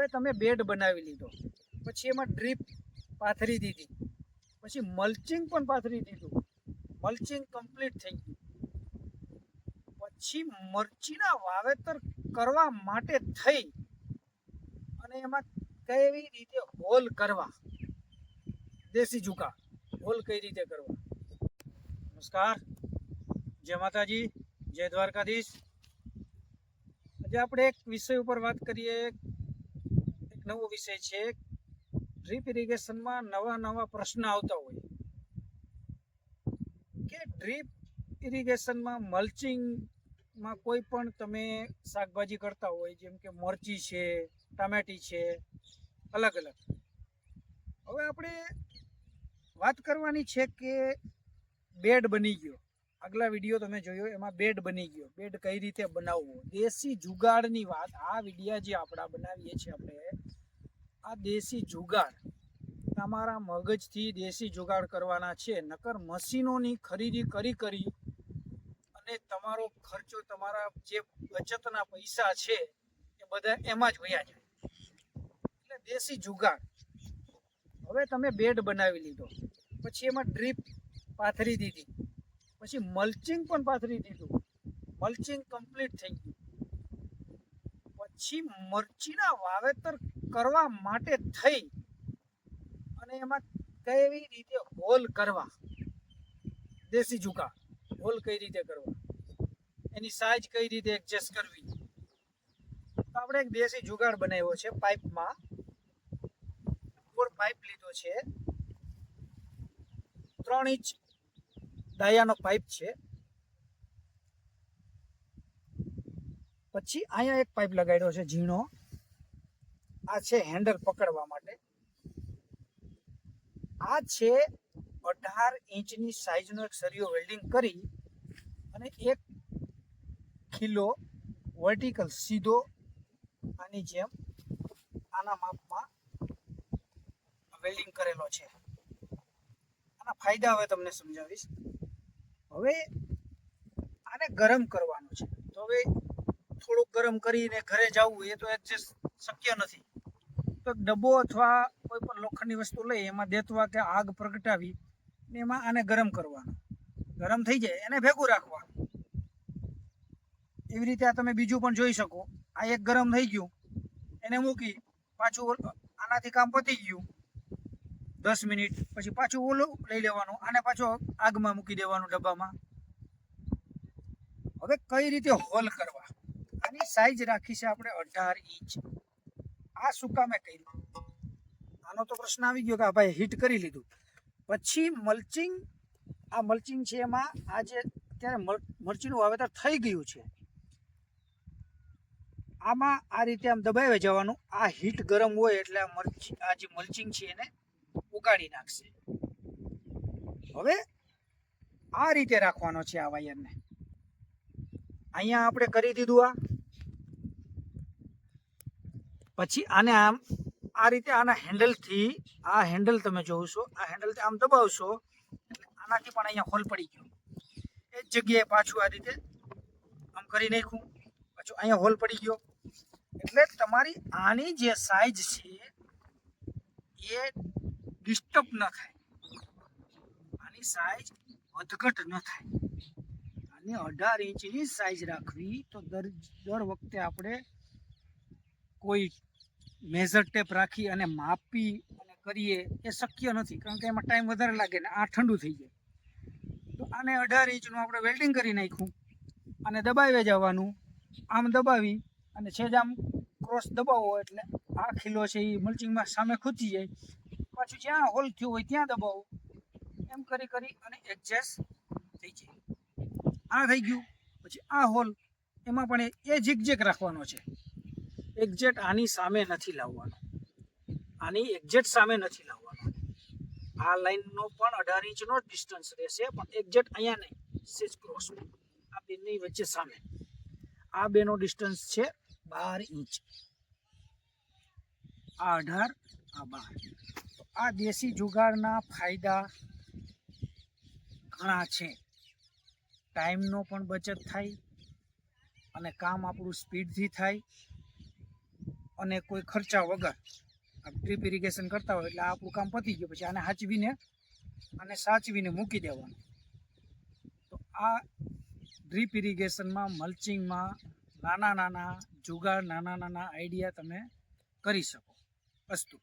હવે તમે બેડ બનાવી લીધો. પછી એમાં ડ્રીપ પાથરી દીધી. પછી મલ્ચિંગ પણ પાથરી દીધું. મલ્ચિંગ કમ્પ્લીટ થઈ ગયું. પછી મરચીના વાવેતર કરવા માટે થઈ અને એમાં કેવી રીતે હોલ કરવા? દેશી ઝુકા. હોલ કઈ રીતે કરવા? નમસ્કાર. જય માતાજી. જય દ્વારકાધીશ. આજે આપણે એક વિષય ઉપર વાત કરીએ. એક નવો વિષય છે. ડ્રીપ ઇરિગેશનમાં નવા નવા પ્રશ્ન આવતા હોય. કે ડ્રીપ ઇરિગેશનમાં મલ્ચિંગમાં કોઈ પણ તમે શાકભાજી કરતા હોય, જેમ કે મરચી છે, ટામેટી છે, અલગ અલગ. હવે આપણે વાત કરવાની છે કે બેડ બની ગયો. આગલા વીડિયો તમે જોયો, એમાં બેડ બની ગયો. બેડ કઈ રીતે બનાવવો? દેશી જુગાડની વાત, આ વિડીયા જે આપણા બનાવીએ છીએ આપણે, આ દેશી જુગાડ. તમારા મગજથી દેશી જુગાડ કરવાના છે, નકર મશીનોની ખરીદી કરી કરી અને તમારો ખર્ચો, તમારા જે બચતના પૈસા છે, એ બધા એમાં જ વયા જાય. એટલે દેશી જુગાડ. હવે તમે બેડ બનાવી લીધો. પછી એમાં ડ્રીપ પાથરી દીધી. પછી મલ્ચિંગ પણ પાથરી દીધું. મલ્ચિંગ કમ્પ્લીટ થઈ ગયું. પછી મરચીના વાવેતર કરવા માટે થઈ અને એમાં કેવી રીતે હોલ કરવા? દેશી ઝુકા. હોલ કઈ રીતે કરવા? એની સાઈઝ કઈ રીતે એડજસ્ટ કરવી? તો આપણે એક દેશી જુગાડ બનાવ્યો છે પાઇપમાં. ઉપર પાઇપ લીધો છે. ત્રણ ઇંચ ડાયાનો પાઇપ છે. પછી અહીંયા એક પાઇપ લગાડ્યો છે ઝીણો. આ છે હેન્ડલ પકડવા માટે. આ છે અઢાર ઇંચની સાઇઝનો એક સરિયો વેલ્ડિંગ કરી અને એક ખીલો વર્ટિકલ સીધો આની જેમ આના માપમાં વેલ્ડિંગ કરેલો છે. આના ફાયદા હવે તમને સમજાવીશ. હવે આને ગરમ કરવાનું છે. તો હવે થોડુંક ગરમ કરીને ઘરે જવું એ તો એડજસ્ટ શક્ય નથી. તો ડબ્બો અથવા કોઈ પણ લોખંડની વસ્તુ લઈ એમાં દેતવા કે આગ પ્રગટાવી ને એમાં આને ગરમ કરવાનું. ગરમ થઈ જાય એને ભેગું રાખવાનું. એવી રીતે આ તમે બીજું પણ જોઈ શકો. આ એક ગરમ થઈ ગયું. એને મૂકી પાછું આનાથી કામ પતી ગયું. દસ મિનિટ પછી પાછું ઓલું લઈ લેવાનું અને પાછો આગમાં મૂકી દેવાનું ડબ્બામાં. હવે કઈ રીતે હોલ કરવા? આની સાઈઝ રાખી છે આપણે અઢાર ઇંચ. આ શું કામે કર્યું? આનો તો પ્રશ્ન આવી ગયો કે આ ભાઈ હીટ કરી લીધું. પછી મલ્ચિંગ આ મલ્ચિંગ છે એમાં આ જે અત્યારે મરચીનું વાવેતર થઈ ગયું છે. આમાં આ રીતે આમ દબાવી જવાનું. આ હીટ ગરમ હોય એટલે આ મરચી આ જે મલ્ચિંગ છે એને ઉગાડી નાખશે. હવે આ રીતે રાખવાનો છે આ વાયરને. અહીંયા આપણે કરી દીધું આ. પછી આને આમ આ રીતે આના હેન્ડલથી આ હેન્ડલ તમે જોવો છો આ હેન્ડલથી આમ દબાવશો આનાથી પણ અહીંયા હોલ પડી ગયો. એ જ જગ્યાએ પાછું આ રીતે આમ કરી નાખ્યું. પાછું અહીંયા હોલ પડી ગયો. એટલે તમારી આની જે સાઈઝ છે, એ ડિસ્ટર્બ ન થાય. આની સાઈઝ વધઘટ ન થાય. આની અઢાર ઇંચની સાઈઝ રાખવી તો દર દર વખતે આપણે કોઈ મેઝર ટેપ રાખી અને માપી અને કરીએ એ શક્ય નથી, કારણ કે એમાં ટાઈમ વધારે લાગે ને આ ઠંડુ થઈ જાય. તો આને અઢાર ઇંચનું આપણે વેલ્ડિંગ કરી નાખ્યું અને દબાવી જવાનું. આમ દબાવી અને છેજ આમ ક્રોસ દબાવો એટલે આ ખીલો છે એ મલ્ચિંગમાં સામે ખૂચી જાય. પાછું જ્યાં હોલ થયું હોય ત્યાં દબાવો. એમ કરી કરી અને એડજસ્ટ થઈ જાય. આ થઈ ગયું. પછી આ હોલ એમાં પણ એ ઝીકઝેક રાખવાનો છે. એક્ઝેટ આની સામે નથી લાવવાનો. આની એક્ઝેટ સામે નથી લાવવાનો. આ લાઈનનો પણ અઢાર ઇંચનો જ ડિસ્ટન્સ રહેશે, પણ એક્ઝેટ અહીંયા નહીં. સેજ ક્રોસ આ બેની વચ્ચે સામે. આ બેનો ડિસ્ટન્સ છે બાર ઇંચ આ અઢાર, આ બાર. આ દેશી જુગાડના ફાયદા ઘણા છે. ટાઈમનો પણ બચત થાય અને કામ આપણું સ્પીડથી થાય અને કોઈ ખર્ચા વગર. ડ્રીપ ઇરિગેશન કરતા હોય એટલે આપણું કામ પતી ગયું પછી આને હાચવીને અને સાચવીને મૂકી દેવાનું. તો આ ડ્રીપ ઇરિગેશનમાં મલ્ચિંગમાં નાના નાના જુગાડ નાના નાના આઈડિયા તમે કરી શકો. અસ્તુ.